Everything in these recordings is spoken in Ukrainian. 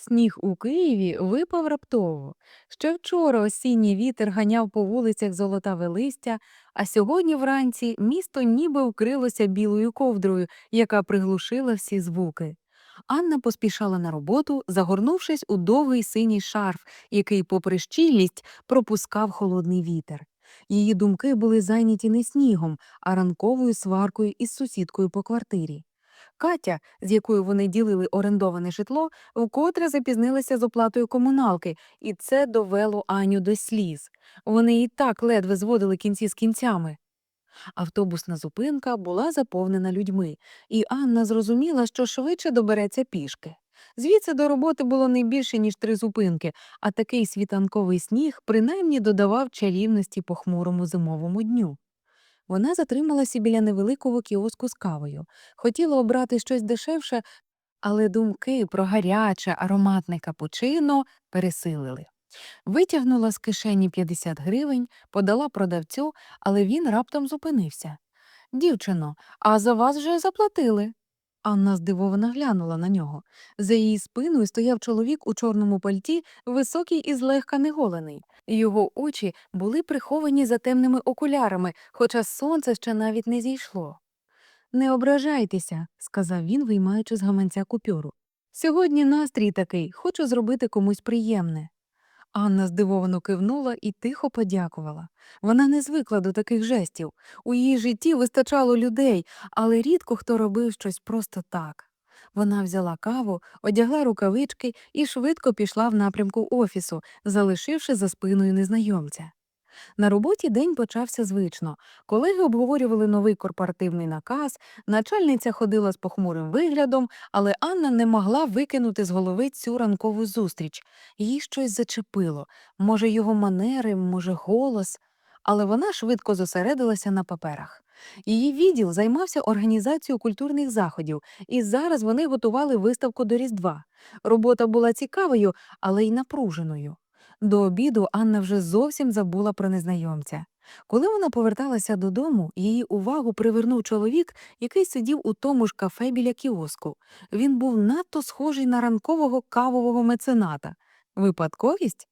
Сніг у Києві випав раптово. Ще вчора осінній вітер ганяв по вулицях золотаве листя, а сьогодні вранці місто ніби вкрилося білою ковдрою, яка приглушила всі звуки. Анна поспішала на роботу, загорнувшись у довгий синій шарф, який, попри щільність, пропускав холодний вітер. Її думки були зайняті не снігом, а ранковою сваркою із сусідкою по квартирі. Катя, з якою вони ділили орендоване житло, вкотре запізнилася з оплатою комуналки, і це довело Аню до сліз. Вони і так ледве зводили кінці з кінцями. Автобусна зупинка була заповнена людьми, і Анна зрозуміла, що швидше добереться пішки. Звідси до роботи було не більше, ніж три зупинки, а такий світанковий сніг принаймні додавав чарівності похмурому зимовому дню. Вона затрималася біля невеликого кіоску з кавою. Хотіла обрати щось дешевше, але думки про гаряче ароматне капучино пересилили. Витягнула з кишені 50 гривень, подала продавцю, але він раптом зупинився. Дівчино, а за вас вже заплатили. Анна здивовано глянула на нього. За її спиною стояв чоловік у чорному пальті, високий і злегка неголений. Його очі були приховані за темними окулярами, хоча сонце ще навіть не зійшло. Не ображайтеся, сказав він, виймаючи з гаманця купюру. Сьогодні настрій такий, хочу зробити комусь приємне. Анна здивовано кивнула і тихо подякувала. Вона не звикла до таких жестів. У її житті вистачало людей, але рідко хто робив щось просто так. Вона взяла каву, одягла рукавички і швидко пішла в напрямку офісу, залишивши за спиною незнайомця. На роботі день почався звично. Колеги обговорювали новий корпоративний наказ, начальниця ходила з похмурим виглядом, але Анна не могла викинути з голови цю ранкову зустріч. Їй щось зачепило може, його манери, може, голос. Але вона швидко зосередилася на паперах. Її відділ займався організацією культурних заходів, і зараз вони готували виставку до Різдва. Робота була цікавою, але й напруженою. До обіду Анна вже зовсім забула про незнайомця. Коли вона поверталася додому, її увагу привернув чоловік, який сидів у тому ж кафе біля кіоску. Він був надто схожий на ранкового кавового мецената. Випадковість?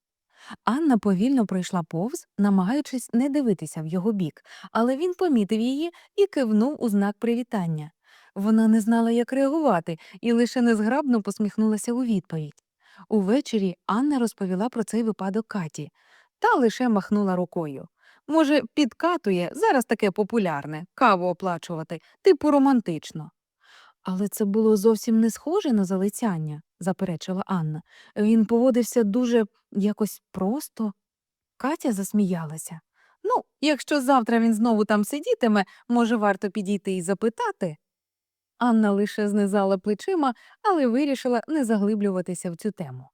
Анна повільно пройшла повз, намагаючись не дивитися в його бік, але він помітив її і кивнув у знак привітання. Вона не знала, як реагувати, і лише незграбно посміхнулася у відповідь. Увечері Анна розповіла про цей випадок Каті, та лише махнула рукою. Може, підкатує, зараз таке популярне, каву оплачувати, типу романтично. Але це було зовсім не схоже на залицяння, заперечила Анна. Він поводився дуже якось просто. Катя засміялася. Ну, якщо завтра він знову там сидітиме, може, варто підійти і запитати. Анна лише знизала плечима, але вирішила не заглиблюватися в цю тему.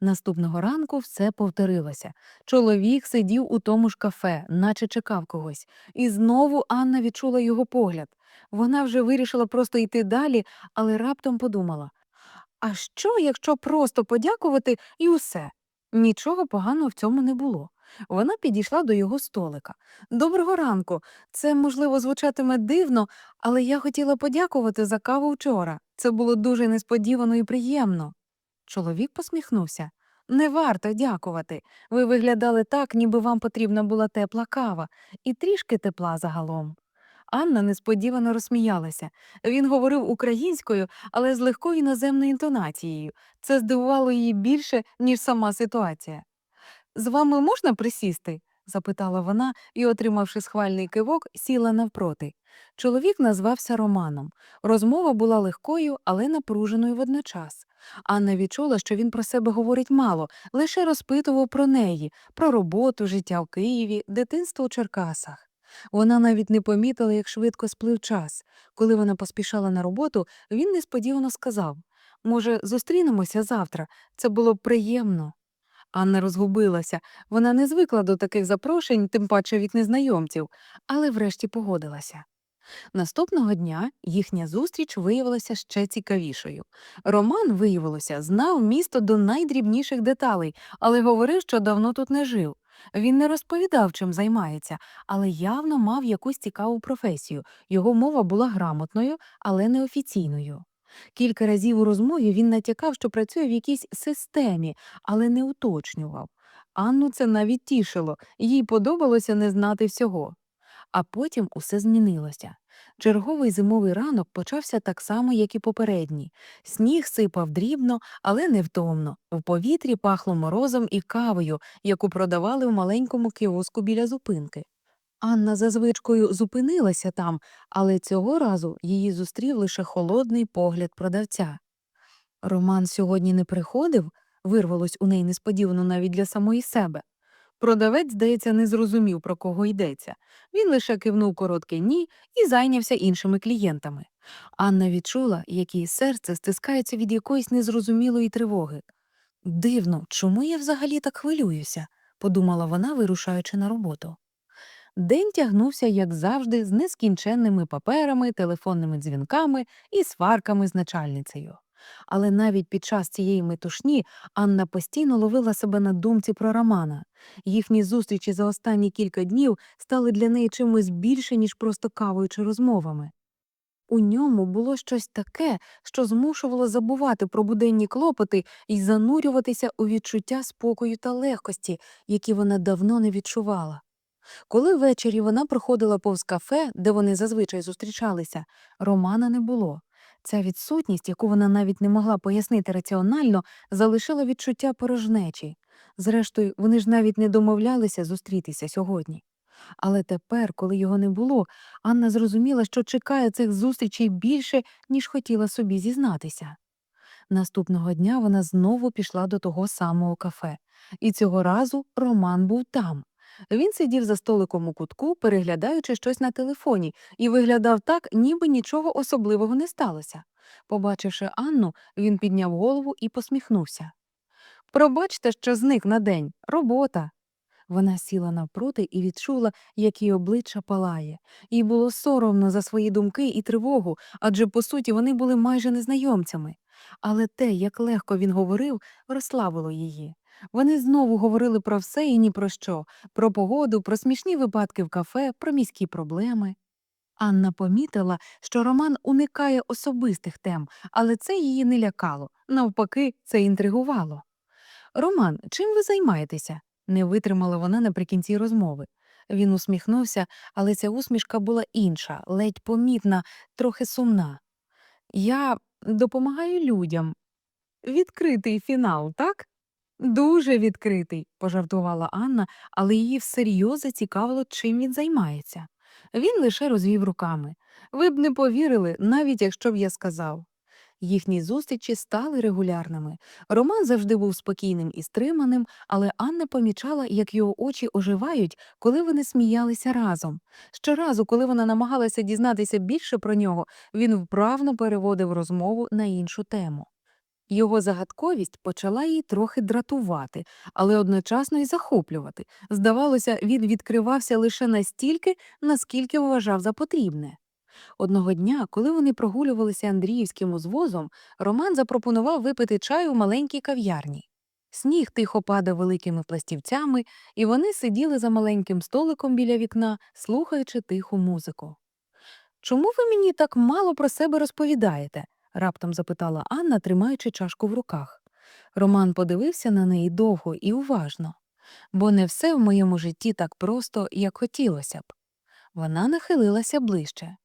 Наступного ранку все повторилося. Чоловік сидів у тому ж кафе, наче чекав когось, і знову Анна відчула його погляд. Вона вже вирішила просто йти далі, але раптом подумала: а що, якщо просто подякувати і усе? Нічого поганого в цьому не було. Вона підійшла до його столика. Доброго ранку. Це, можливо, звучатиме дивно, але я хотіла подякувати за каву вчора. Це було дуже несподівано і приємно. Чоловік посміхнувся. Не варто дякувати. Ви виглядали так, ніби вам потрібна була тепла кава, і трішки тепла загалом. Анна несподівано розсміялася. Він говорив українською, але з легкою іноземною інтонацією. Це здивувало її більше, ніж сама ситуація. З вами можна присісти? запитала вона і, отримавши схвальний кивок, сіла навпроти. Чоловік назвався Романом. Розмова була легкою, але напруженою водночас. Анна відчула, що він про себе говорить мало, лише розпитував про неї, про роботу, життя в Києві, дитинство у Черкасах. Вона навіть не помітила, як швидко сплив час. Коли вона поспішала на роботу, він несподівано сказав Може, зустрінемося завтра? Це було б приємно. Анна розгубилася. Вона не звикла до таких запрошень, тим паче від незнайомців, але врешті погодилася. Наступного дня їхня зустріч виявилася ще цікавішою. Роман, виявилося, знав місто до найдрібніших деталей, але говорив, що давно тут не жив. Він не розповідав, чим займається, але явно мав якусь цікаву професію. Його мова була грамотною, але неофіційною. Кілька разів у розмові він натякав, що працює в якійсь системі, але не уточнював. Анну це навіть тішило, їй подобалося не знати всього. А потім усе змінилося. Черговий зимовий ранок почався так само, як і попередній. Сніг сипав дрібно, але невтомно. В повітрі пахло морозом і кавою, яку продавали в маленькому кіоску біля зупинки. Анна за звичкою зупинилася там, але цього разу її зустрів лише холодний погляд продавця. Роман сьогодні не приходив, вирвалось у неї несподівано навіть для самої себе. Продавець, здається, не зрозумів, про кого йдеться. Він лише кивнув коротке ні і зайнявся іншими клієнтами. Анна відчула, як її серце стискається від якоїсь незрозумілої тривоги. Дивно, чому я взагалі так хвилююся? подумала вона, вирушаючи на роботу. День тягнувся, як завжди, з нескінченними паперами, телефонними дзвінками і сварками з начальницею. Але навіть під час цієї метушні Анна постійно ловила себе на думці про Романа. Їхні зустрічі за останні кілька днів стали для неї чимось більше, ніж просто кавою чи розмовами. У ньому було щось таке, що змушувало забувати про буденні клопоти і занурюватися у відчуття спокою та легкості, які вона давно не відчувала. Коли ввечері вона проходила повз кафе, де вони зазвичай зустрічалися, Романа не було. Ця відсутність, яку вона навіть не могла пояснити раціонально, залишила відчуття порожнечі. Зрештою, вони ж навіть не домовлялися зустрітися сьогодні. Але тепер, коли його не було, Анна зрозуміла, що чекає цих зустрічей більше, ніж хотіла собі зізнатися. Наступного дня вона знову пішла до того самого кафе, і цього разу Роман був там. Він сидів за столиком у кутку, переглядаючи щось на телефоні, і виглядав так, ніби нічого особливого не сталося. Побачивши Анну, він підняв голову і посміхнувся. Пробачте, що зник на день. Робота. Вона сіла навпроти і відчула, як її обличчя палає. Їй було соромно за свої думки і тривогу, адже по суті вони були майже незнайомцями. Але те, як легко він говорив, розслабило її. Вони знову говорили про все і ні про що про погоду, про смішні випадки в кафе, про міські проблеми. Анна помітила, що Роман уникає особистих тем, але це її не лякало. Навпаки, це інтригувало. Роман, чим ви займаєтеся? не витримала вона наприкінці розмови. Він усміхнувся, але ця усмішка була інша, ледь помітна, трохи сумна. Я допомагаю людям. Відкритий фінал, так? Дуже відкритий, пожартувала Анна, але її всерйоз зацікавило, чим він займається. Він лише розвів руками. Ви б не повірили, навіть якщо б я сказав. Їхні зустрічі стали регулярними. Роман завжди був спокійним і стриманим, але Анна помічала, як його очі оживають, коли вони сміялися разом. Щоразу, коли вона намагалася дізнатися більше про нього, він вправно переводив розмову на іншу тему. Його загадковість почала її трохи дратувати, але одночасно й захоплювати. Здавалося, він відкривався лише настільки, наскільки вважав за потрібне. Одного дня, коли вони прогулювалися Андріївським узвозом, Роман запропонував випити чаю у маленькій кав'ярні. Сніг тихо падав великими пластівцями, і вони сиділи за маленьким столиком біля вікна, слухаючи тиху музику. Чому ви мені так мало про себе розповідаєте? Раптом запитала Анна, тримаючи чашку в руках. Роман подивився на неї довго і уважно, бо не все в моєму житті так просто, як хотілося б. Вона нахилилася ближче.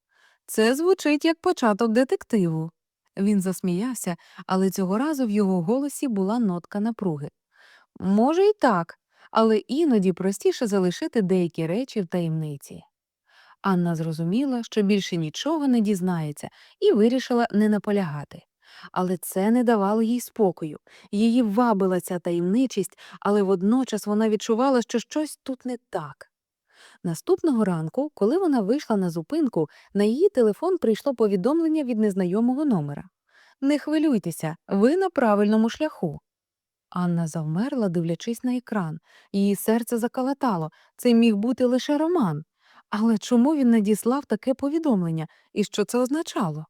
Це звучить як початок детективу. Він засміявся, але цього разу в його голосі була нотка напруги. Може, і так, але іноді простіше залишити деякі речі в таємниці. Анна зрозуміла, що більше нічого не дізнається, і вирішила не наполягати. Але це не давало їй спокою. Її вабила ця таємничість, але водночас вона відчувала, що щось тут не так. Наступного ранку, коли вона вийшла на зупинку, на її телефон прийшло повідомлення від незнайомого номера. Не хвилюйтеся, ви на правильному шляху. Анна завмерла, дивлячись на екран. Її серце закалатало. Це міг бути лише роман. Але чому він надіслав таке повідомлення і що це означало?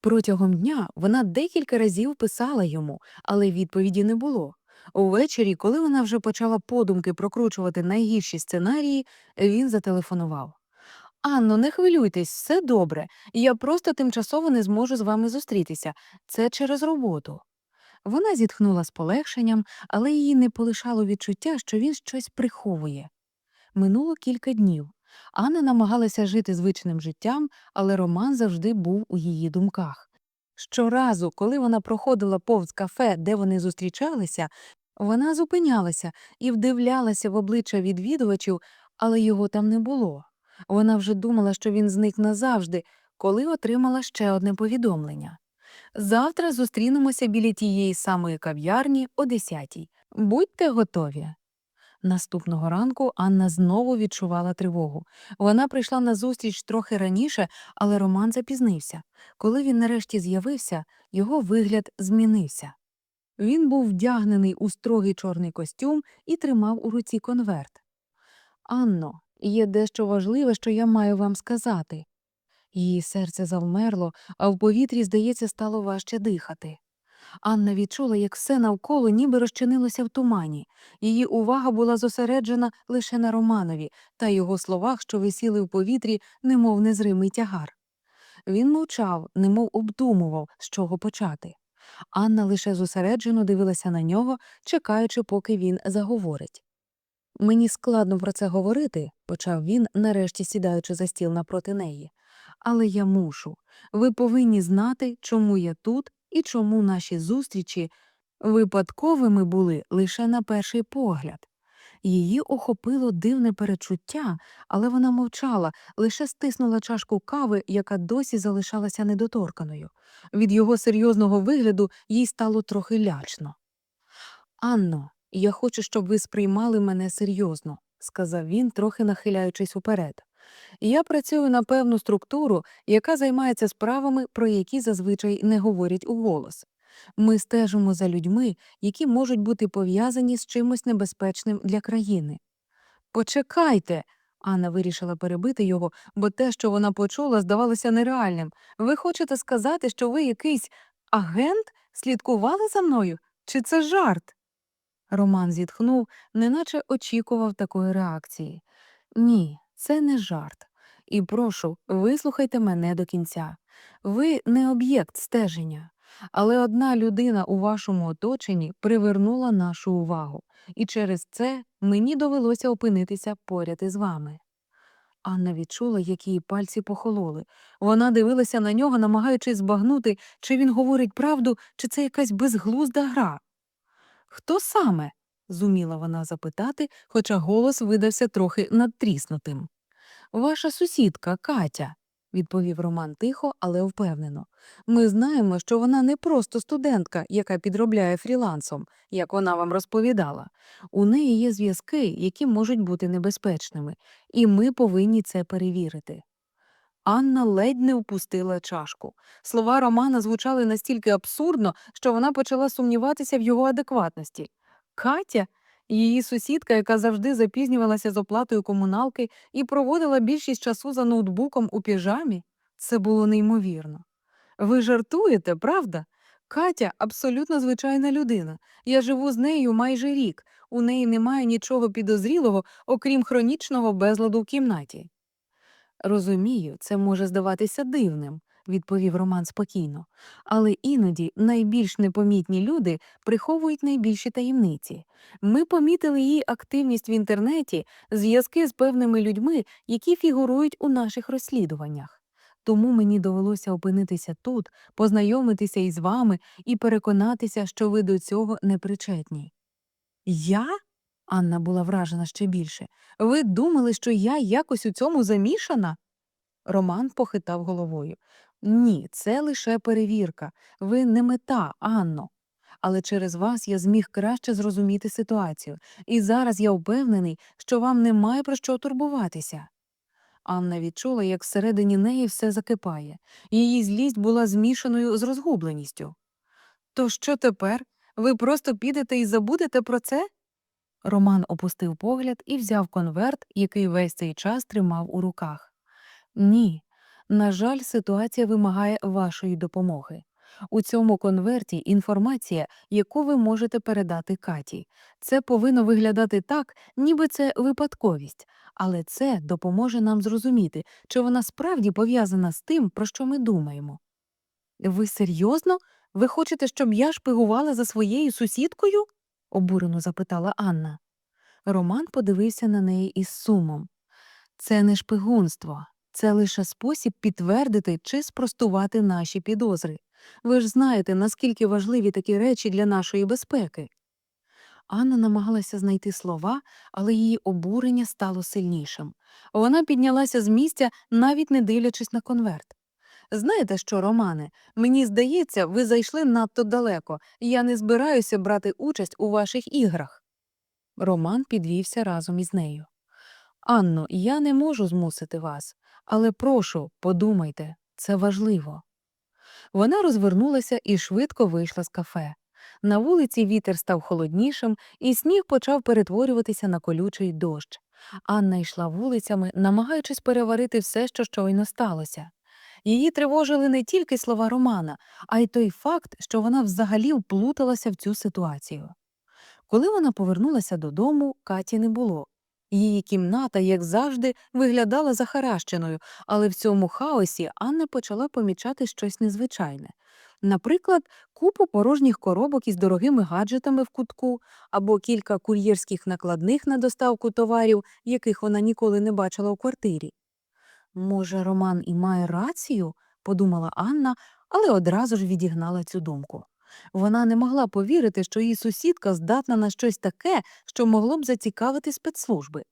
Протягом дня вона декілька разів писала йому, але відповіді не було. Увечері, коли вона вже почала подумки прокручувати найгірші сценарії, він зателефонував. Анно, не хвилюйтесь, все добре. Я просто тимчасово не зможу з вами зустрітися. Це через роботу. Вона зітхнула з полегшенням, але її не полишало відчуття, що він щось приховує. Минуло кілька днів. Анна намагалася жити звичним життям, але Роман завжди був у її думках. Щоразу, коли вона проходила повз кафе, де вони зустрічалися, вона зупинялася і вдивлялася в обличчя відвідувачів, але його там не було. Вона вже думала, що він зник назавжди, коли отримала ще одне повідомлення. Завтра зустрінемося біля тієї самої кав'ярні о 10-й. Будьте готові. Наступного ранку Анна знову відчувала тривогу. Вона прийшла на зустріч трохи раніше, але Роман запізнився. Коли він нарешті з'явився, його вигляд змінився. Він був вдягнений у строгий чорний костюм і тримав у руці конверт. Анно, є дещо важливе, що я маю вам сказати. Її серце завмерло, а в повітрі, здається, стало важче дихати. Анна відчула, як все навколо ніби розчинилося в тумані. Її увага була зосереджена лише на Романові та його словах, що висіли в повітрі, немов незримий тягар. Він мовчав, немов обдумував, з чого почати. Анна лише зосереджено дивилася на нього, чекаючи, поки він заговорить. Мені складно про це говорити, почав він, нарешті сідаючи за стіл напроти неї. Але я мушу. Ви повинні знати, чому я тут і чому наші зустрічі випадковими були лише на перший погляд. Її охопило дивне перечуття, але вона мовчала, лише стиснула чашку кави, яка досі залишалася недоторканою. Від його серйозного вигляду їй стало трохи лячно. Анно, я хочу, щоб ви сприймали мене серйозно, сказав він, трохи нахиляючись уперед. Я працюю на певну структуру, яка займається справами, про які зазвичай не говорять уголос. Ми стежимо за людьми, які можуть бути пов'язані з чимось небезпечним для країни. Почекайте. Анна вирішила перебити його, бо те, що вона почула, здавалося нереальним. Ви хочете сказати, що ви якийсь агент слідкували за мною? Чи це жарт? Роман зітхнув, неначе очікував такої реакції. Ні, це не жарт. І прошу, вислухайте мене до кінця. Ви не об'єкт стеження, але одна людина у вашому оточенні привернула нашу увагу, і через це мені довелося опинитися поряд із вами. Анна відчула, як її пальці похололи. Вона дивилася на нього, намагаючись збагнути, чи він говорить правду, чи це якась безглузда гра. Хто саме? Зуміла вона запитати, хоча голос видався трохи надтріснутим. Ваша сусідка Катя, відповів Роман тихо, але впевнено. Ми знаємо, що вона не просто студентка, яка підробляє фрілансом, як вона вам розповідала. У неї є зв'язки, які можуть бути небезпечними, і ми повинні це перевірити. Анна ледь не впустила чашку. Слова Романа звучали настільки абсурдно, що вона почала сумніватися в його адекватності. Катя, її сусідка, яка завжди запізнювалася з оплатою комуналки і проводила більшість часу за ноутбуком у піжамі, це було неймовірно. Ви жартуєте, правда? Катя абсолютно звичайна людина. Я живу з нею майже рік. У неї немає нічого підозрілого, окрім хронічного безладу в кімнаті. Розумію, це може здаватися дивним, відповів Роман спокійно, але іноді найбільш непомітні люди приховують найбільші таємниці. Ми помітили її активність в інтернеті, зв'язки з певними людьми, які фігурують у наших розслідуваннях. Тому мені довелося опинитися тут, познайомитися із вами і переконатися, що ви до цього не причетні. Я? Анна була вражена ще більше. Ви думали, що я якось у цьому замішана? Роман похитав головою. Ні, це лише перевірка. Ви не мета, Анно. Але через вас я зміг краще зрозуміти ситуацію, і зараз я впевнений, що вам немає про що турбуватися. Анна відчула, як всередині неї все закипає. Її злість була змішаною з розгубленістю. То що тепер? Ви просто підете і забудете про це? Роман опустив погляд і взяв конверт, який весь цей час тримав у руках. Ні, на жаль, ситуація вимагає вашої допомоги. У цьому конверті інформація, яку ви можете передати Каті. Це повинно виглядати так, ніби це випадковість, але це допоможе нам зрозуміти, чи вона справді пов'язана з тим, про що ми думаємо. Ви серйозно? Ви хочете, щоб я шпигувала за своєю сусідкою? обурено запитала Анна. Роман подивився на неї із сумом. Це не шпигунство, це лише спосіб підтвердити чи спростувати наші підозри. Ви ж знаєте, наскільки важливі такі речі для нашої безпеки. Анна намагалася знайти слова, але її обурення стало сильнішим. Вона піднялася з місця, навіть не дивлячись на конверт. Знаєте що, Романе, мені здається, ви зайшли надто далеко, я не збираюся брати участь у ваших іграх. Роман підвівся разом із нею. Анно, я не можу змусити вас, але прошу, подумайте, це важливо. Вона розвернулася і швидко вийшла з кафе. На вулиці вітер став холоднішим, і сніг почав перетворюватися на колючий дощ. Анна йшла вулицями, намагаючись переварити все, що щойно сталося. Її тривожили не тільки слова Романа, а й той факт, що вона взагалі вплуталася в цю ситуацію. Коли вона повернулася додому, Каті не було. Її кімната, як завжди, виглядала захаращеною, але в цьому хаосі Анна почала помічати щось незвичайне. Наприклад, купу порожніх коробок із дорогими гаджетами в кутку або кілька кур'єрських накладних на доставку товарів, яких вона ніколи не бачила у квартирі. Може, Роман і має рацію, подумала Анна, але одразу ж відігнала цю думку. Вона не могла повірити, що її сусідка здатна на щось таке, що могло б зацікавити спецслужби.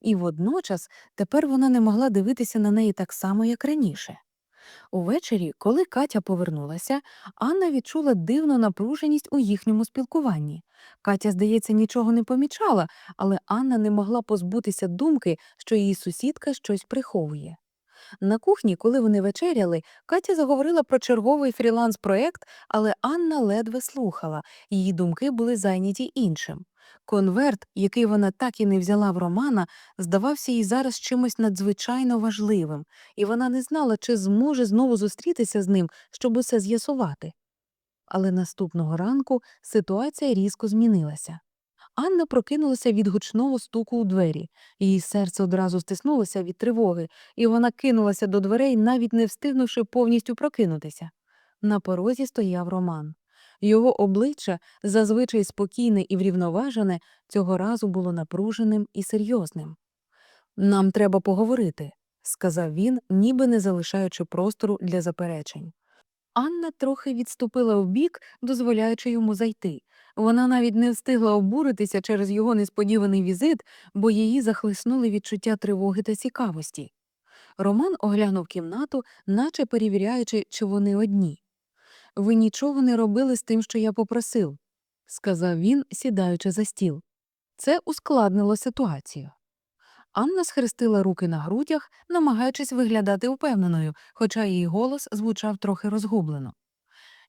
І водночас тепер вона не могла дивитися на неї так само, як раніше. Увечері, коли Катя повернулася, Анна відчула дивну напруженість у їхньому спілкуванні. Катя, здається, нічого не помічала, але Анна не могла позбутися думки, що її сусідка щось приховує. На кухні, коли вони вечеряли, Катя заговорила про черговий фріланс-проект, але Анна ледве слухала, її думки були зайняті іншим. Конверт, який вона так і не взяла в Романа, здавався їй зараз чимось надзвичайно важливим, і вона не знала, чи зможе знову зустрітися з ним, щоб усе з'ясувати. Але наступного ранку ситуація різко змінилася. Анна прокинулася від гучного стуку у двері. Її серце одразу стиснулося від тривоги, і вона кинулася до дверей, навіть не встигнувши повністю прокинутися. На порозі стояв Роман. Його обличчя, зазвичай спокійне і врівноважене, цього разу було напруженим і серйозним. Нам треба поговорити, сказав він, ніби не залишаючи простору для заперечень. Анна трохи відступила вбік, дозволяючи йому зайти. Вона навіть не встигла обуритися через його несподіваний візит, бо її захлиснули відчуття тривоги та цікавості. Роман оглянув кімнату, наче перевіряючи, чи вони одні. Ви нічого не робили з тим, що я попросив, сказав він, сідаючи за стіл. Це ускладнило ситуацію. Анна схрестила руки на грудях, намагаючись виглядати впевненою, хоча її голос звучав трохи розгублено.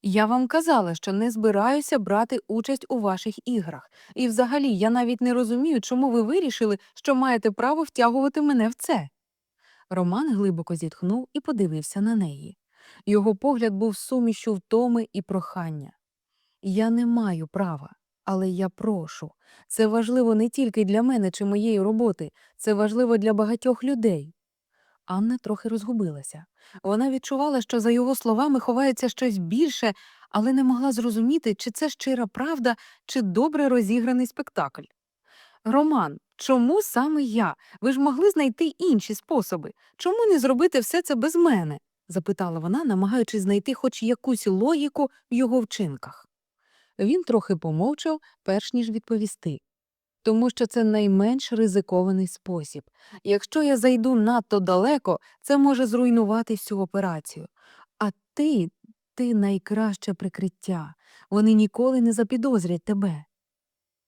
Я вам казала, що не збираюся брати участь у ваших іграх, і взагалі я навіть не розумію, чому ви вирішили, що маєте право втягувати мене в це. Роман глибоко зітхнув і подивився на неї. Його погляд був сумішю втоми і прохання. Я не маю права, але я прошу. Це важливо не тільки для мене чи моєї роботи, це важливо для багатьох людей. Анна трохи розгубилася. Вона відчувала, що за його словами ховається щось більше, але не могла зрозуміти, чи це щира правда, чи добре розіграний спектакль. Роман, чому саме я? Ви ж могли знайти інші способи. Чому не зробити все це без мене? запитала вона, намагаючись знайти хоч якусь логіку в його вчинках. Він трохи помовчав, перш ніж відповісти. Тому що це найменш ризикований спосіб. Якщо я зайду надто далеко, це може зруйнувати всю операцію. А ти, ти найкраще прикриття. Вони ніколи не запідозрять тебе.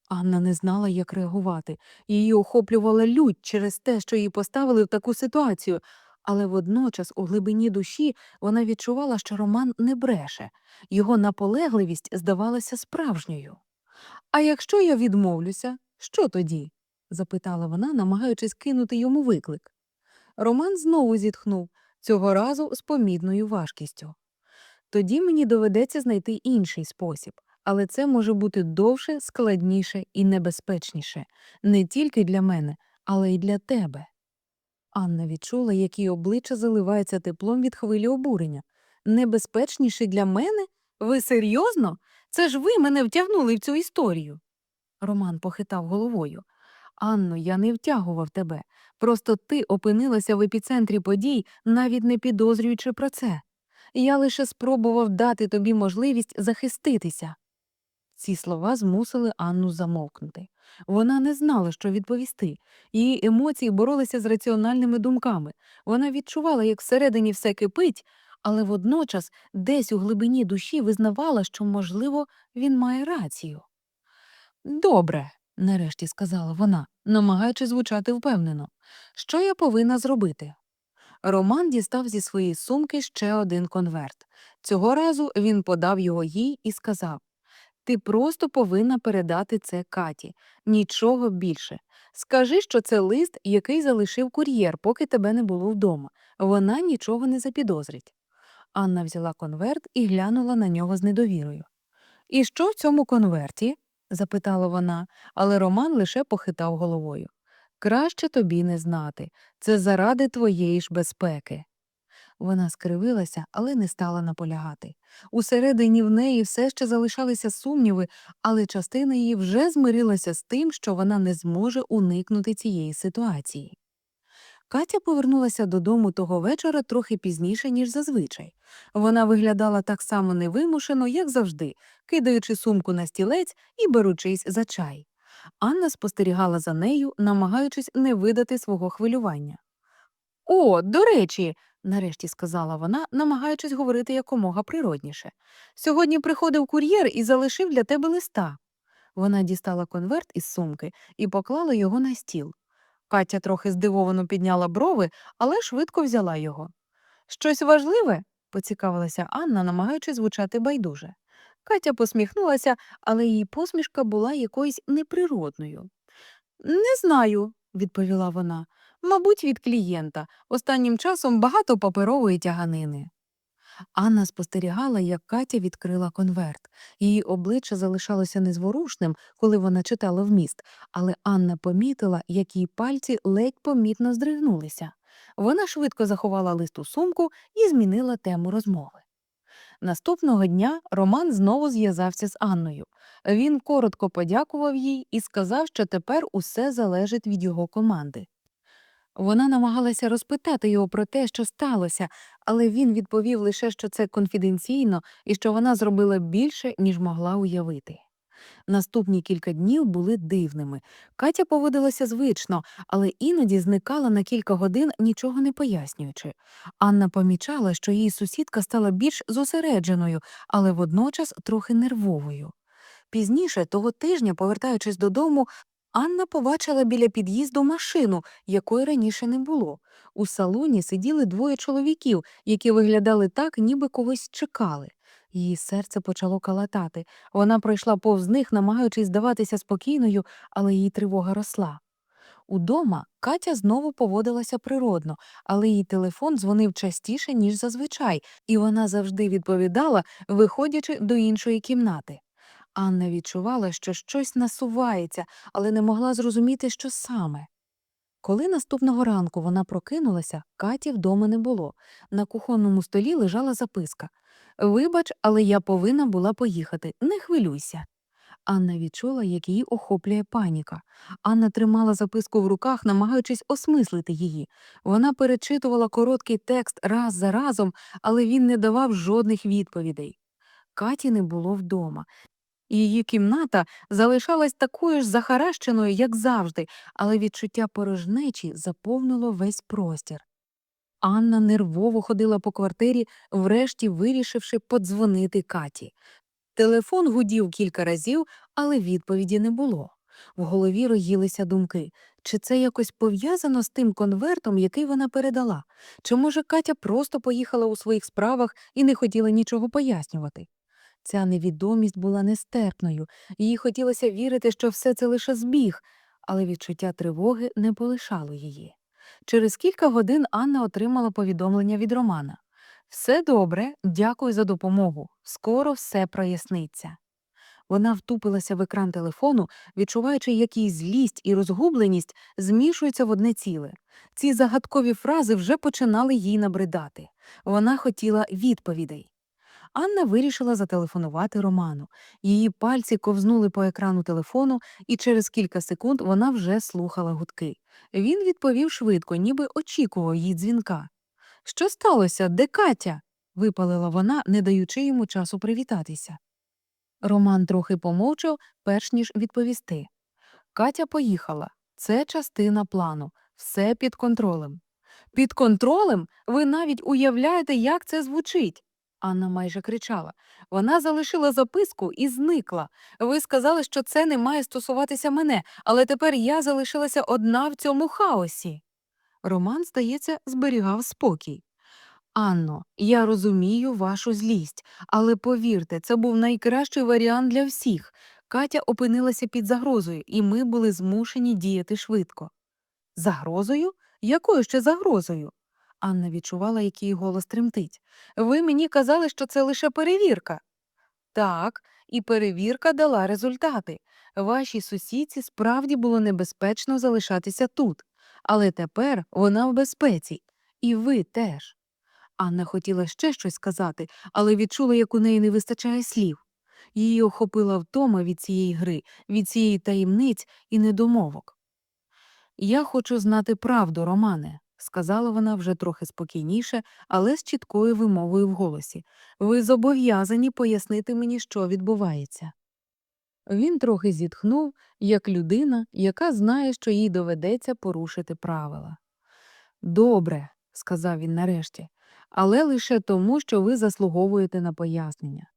Анна не знала, як реагувати. Її охоплювала лють через те, що її поставили в таку ситуацію, але водночас у глибині душі вона відчувала, що Роман не бреше, його наполегливість здавалася справжньою. А якщо я відмовлюся, що тоді? запитала вона, намагаючись кинути йому виклик. Роман знову зітхнув, цього разу з помідною важкістю. Тоді мені доведеться знайти інший спосіб, але це може бути довше, складніше і небезпечніше не тільки для мене, але й для тебе. Анна відчула, як її обличчя заливається теплом від хвилі обурення. Небезпечніше для мене? Ви серйозно? Це ж ви мене втягнули в цю історію. Роман похитав головою. Анно, я не втягував тебе. Просто ти опинилася в епіцентрі подій, навіть не підозрюючи про це. Я лише спробував дати тобі можливість захиститися. Ці слова змусили Анну замовкнути. Вона не знала, що відповісти. Її емоції боролися з раціональними думками. Вона відчувала, як всередині все кипить, але водночас десь у глибині душі визнавала, що, можливо, він має рацію. Добре, нарешті сказала вона, намагаючись звучати впевнено. Що я повинна зробити? Роман дістав зі своєї сумки ще один конверт. Цього разу він подав його їй і сказав Ти просто повинна передати це Каті, нічого більше. Скажи, що це лист, який залишив кур'єр, поки тебе не було вдома. Вона нічого не запідозрить. Анна взяла конверт і глянула на нього з недовірою. І що в цьому конверті? Запитала вона, але Роман лише похитав головою. Краще тобі не знати. Це заради твоєї ж безпеки. Вона скривилася, але не стала наполягати. Усередині в неї все ще залишалися сумніви, але частина її вже змирилася з тим, що вона не зможе уникнути цієї ситуації. Катя повернулася додому того вечора трохи пізніше, ніж зазвичай. Вона виглядала так само невимушено, як завжди, кидаючи сумку на стілець і беручись за чай. Анна спостерігала за нею, намагаючись не видати свого хвилювання. О, до речі, нарешті сказала вона, намагаючись говорити якомога природніше. Сьогодні приходив кур'єр і залишив для тебе листа. Вона дістала конверт із сумки і поклала його на стіл. Катя трохи здивовано підняла брови, але швидко взяла його. Щось важливе? поцікавилася Анна, намагаючись звучати байдуже. Катя посміхнулася, але її посмішка була якоюсь неприродною. Не знаю, відповіла вона. Мабуть, від клієнта. Останнім часом багато паперової тяганини. Анна спостерігала, як Катя відкрила конверт. Її обличчя залишалося незворушним, коли вона читала вміст, але Анна помітила, як її пальці ледь помітно здригнулися. Вона швидко заховала лист у сумку і змінила тему розмови. Наступного дня Роман знову зв'язався з Анною. Він коротко подякував їй і сказав, що тепер усе залежить від його команди. Вона намагалася розпитати його про те, що сталося, але він відповів лише, що це конфіденційно і що вона зробила більше, ніж могла уявити. Наступні кілька днів були дивними. Катя поводилася звично, але іноді зникала на кілька годин, нічого не пояснюючи. Анна помічала, що її сусідка стала більш зосередженою, але водночас трохи нервовою. Пізніше, того тижня, повертаючись додому, Анна побачила біля під'їзду машину, якої раніше не було. У салоні сиділи двоє чоловіків, які виглядали так, ніби когось чекали. Її серце почало калатати. Вона пройшла повз них, намагаючись здаватися спокійною, але її тривога росла. Удома Катя знову поводилася природно, але її телефон дзвонив частіше, ніж зазвичай, і вона завжди відповідала, виходячи до іншої кімнати. Анна відчувала, що щось насувається, але не могла зрозуміти, що саме. Коли наступного ранку вона прокинулася, Каті вдома не було. На кухонному столі лежала записка Вибач, але я повинна була поїхати. Не хвилюйся. Анна відчула, як її охоплює паніка. Анна тримала записку в руках, намагаючись осмислити її. Вона перечитувала короткий текст раз за разом, але він не давав жодних відповідей. Каті не було вдома. Її кімната залишалась такою ж захаращеною, як завжди, але відчуття порожнечі заповнило весь простір. Анна нервово ходила по квартирі, врешті вирішивши подзвонити Каті. Телефон гудів кілька разів, але відповіді не було. В голові роїлися думки чи це якось пов'язано з тим конвертом, який вона передала, чи, може, Катя просто поїхала у своїх справах і не хотіла нічого пояснювати. Ця невідомість була нестерпною, їй хотілося вірити, що все це лише збіг, але відчуття тривоги не полишало її. Через кілька годин Анна отримала повідомлення від Романа. Все добре, дякую за допомогу. Скоро все проясниться. Вона втупилася в екран телефону, відчуваючи, як її злість і розгубленість змішуються в одне ціле. Ці загадкові фрази вже починали їй набридати. Вона хотіла відповідей. Анна вирішила зателефонувати Роману. Її пальці ковзнули по екрану телефону, і через кілька секунд вона вже слухала гудки. Він відповів швидко, ніби очікував її дзвінка. Що сталося? Де Катя? випалила вона, не даючи йому часу привітатися. Роман трохи помовчав, перш ніж відповісти. Катя поїхала. Це частина плану. Все під контролем. Під контролем? Ви навіть уявляєте, як це звучить. Анна майже кричала. Вона залишила записку і зникла. Ви сказали, що це не має стосуватися мене, але тепер я залишилася одна в цьому хаосі. Роман, здається, зберігав спокій. Анно, я розумію вашу злість, але повірте, це був найкращий варіант для всіх. Катя опинилася під загрозою, і ми були змушені діяти швидко. Загрозою? Якою ще загрозою? Анна відчувала, як її голос тремтить. Ви мені казали, що це лише перевірка. Так, і перевірка дала результати. Вашій сусідці справді було небезпечно залишатися тут, але тепер вона в безпеці, і ви теж. Анна хотіла ще щось сказати, але відчула, як у неї не вистачає слів. Її охопила втома від цієї гри, від цієї таємниць і недомовок. Я хочу знати правду, Романе, сказала вона вже трохи спокійніше, але з чіткою вимовою в голосі. Ви зобов'язані пояснити мені, що відбувається. Він трохи зітхнув, як людина, яка знає, що їй доведеться порушити правила. Добре, сказав він нарешті, але лише тому, що ви заслуговуєте на пояснення.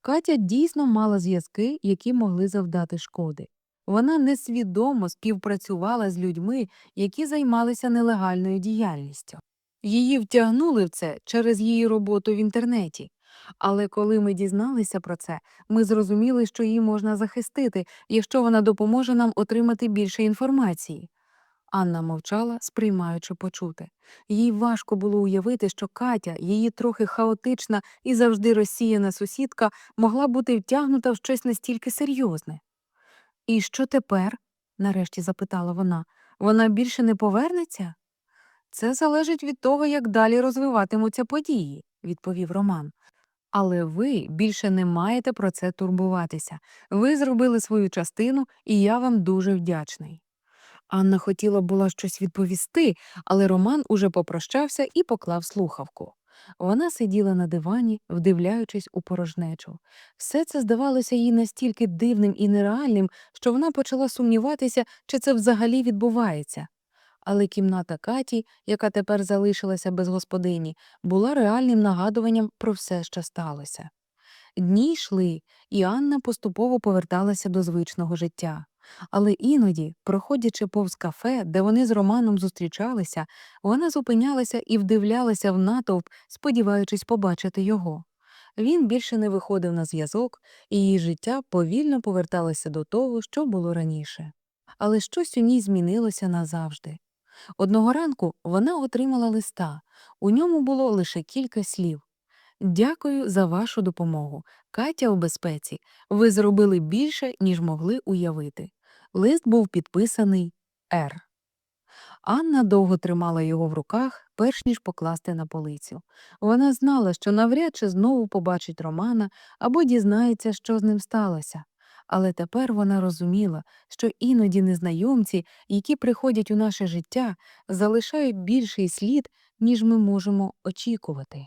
Катя дійсно мала зв'язки, які могли завдати шкоди. Вона несвідомо співпрацювала з людьми, які займалися нелегальною діяльністю. Її втягнули в це через її роботу в інтернеті. Але коли ми дізналися про це, ми зрозуміли, що її можна захистити, якщо вона допоможе нам отримати більше інформації. Анна мовчала, сприймаючи почуте. Їй важко було уявити, що Катя, її трохи хаотична і завжди розсіяна сусідка, могла бути втягнута в щось настільки серйозне. І що тепер? нарешті запитала вона. Вона більше не повернеться? Це залежить від того, як далі розвиватимуться події, відповів Роман. Але ви більше не маєте про це турбуватися. Ви зробили свою частину, і я вам дуже вдячний. Анна хотіла була щось відповісти, але Роман уже попрощався і поклав слухавку. Вона сиділа на дивані, вдивляючись у порожнечу. Все це здавалося їй настільки дивним і нереальним, що вона почала сумніватися, чи це взагалі відбувається. Але кімната Каті, яка тепер залишилася без господині, була реальним нагадуванням про все, що сталося. Дні йшли, і Анна поступово поверталася до звичного життя. Але іноді, проходячи повз кафе, де вони з Романом зустрічалися, вона зупинялася і вдивлялася в натовп, сподіваючись побачити його. Він більше не виходив на зв'язок, і її життя повільно поверталося до того, що було раніше. Але щось у ній змінилося назавжди. Одного ранку вона отримала листа. У ньому було лише кілька слів. Дякую за вашу допомогу. Катя у безпеці. Ви зробили більше, ніж могли уявити. Лист був підписаний Р. Анна довго тримала його в руках, перш ніж покласти на полицю. Вона знала, що навряд чи знову побачить Романа або дізнається, що з ним сталося. Але тепер вона розуміла, що іноді незнайомці, які приходять у наше життя, залишають більший слід, ніж ми можемо очікувати.